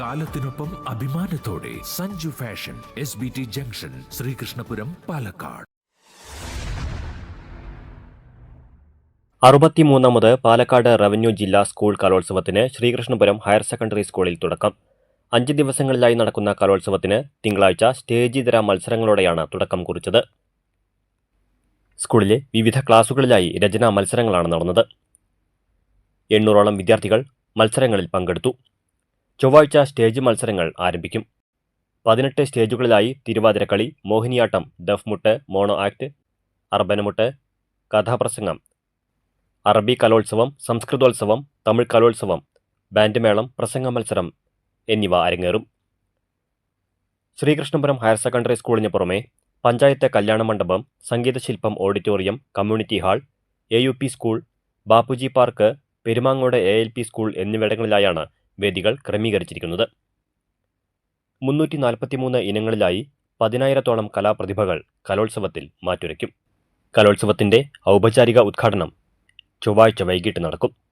കാലത്തിനൊപ്പം അഭിമാനത്തോടെ Sanju fashion S B T junction Sreekrishnapuram Palakkad. അറുപത്തിമൂന്നാമത് Palakkad revenue ജില്ലാ school കലോത്സവത്തിന് Sreekrishnapuram higher secondary സ്കൂളിൽ തുടക്കം. അഞ്ച് ദിവസങ്ങളിലായി നടക്കുന്ന കലോത്സവത്തിന് തിങ്കളാഴ്ച സ്റ്റേജിതര മത്സരങ്ങളോടെയാണ് തുടക്കം കുറിച്ചത്. സ്കൂളിലെ വിവിധ ക്ലാസുകളിലായി രചനാ മത്സരങ്ങളാണ് നടന്നത്. എണ്ണൂറോളം വിദ്യാർത്ഥികൾ മത്സരങ്ങളിൽ പങ്കെടുത്തു. ചൊവ്വാഴ്ച സ്റ്റേജ് മത്സരങ്ങൾ ആരംഭിക്കും. പതിനെട്ട് സ്റ്റേജുകളിലായി തിരുവാതിരക്കളി മോഹിനിയാട്ടം ദഫ്മുട്ട് മോണോ ആക്ട് അർബനമുട്ട് കഥാപ്രസംഗം. അറബി കലോത്സവം സംസ്കൃതോത്സവം തമിഴ് കലോത്സവം ബാൻഡ് മേളം പ്രസംഗ മത്സരം എന്നിവ അരങ്ങേറും. ശ്രീകൃഷ്ണപുരം ഹയർ സെക്കൻഡറി സ്കൂളിന് പുറമെ പഞ്ചായത്ത് കല്യാണ മണ്ഡപം സംഗീതശില്പം auditorium community hall A U P school Bapuji park Perumangode A L P school എന്നിവിടങ്ങളിലായാണ് വേദികൾ ക്രമീകരിച്ചിരിക്കുന്നത്. മുന്നൂറ്റി നാൽപ്പത്തിമൂന്ന് ഇനങ്ങളിലായി പതിനായിരത്തോളം കലാപ്രതിഭകൾ കലോത്സവത്തിൽ മാറ്റുരയ്ക്കും. കലോത്സവത്തിന്റെ ഔപചാരിക ഉദ്ഘാടനം ചൊവ്വാഴ്ച വൈകിട്ട് നടക്കും.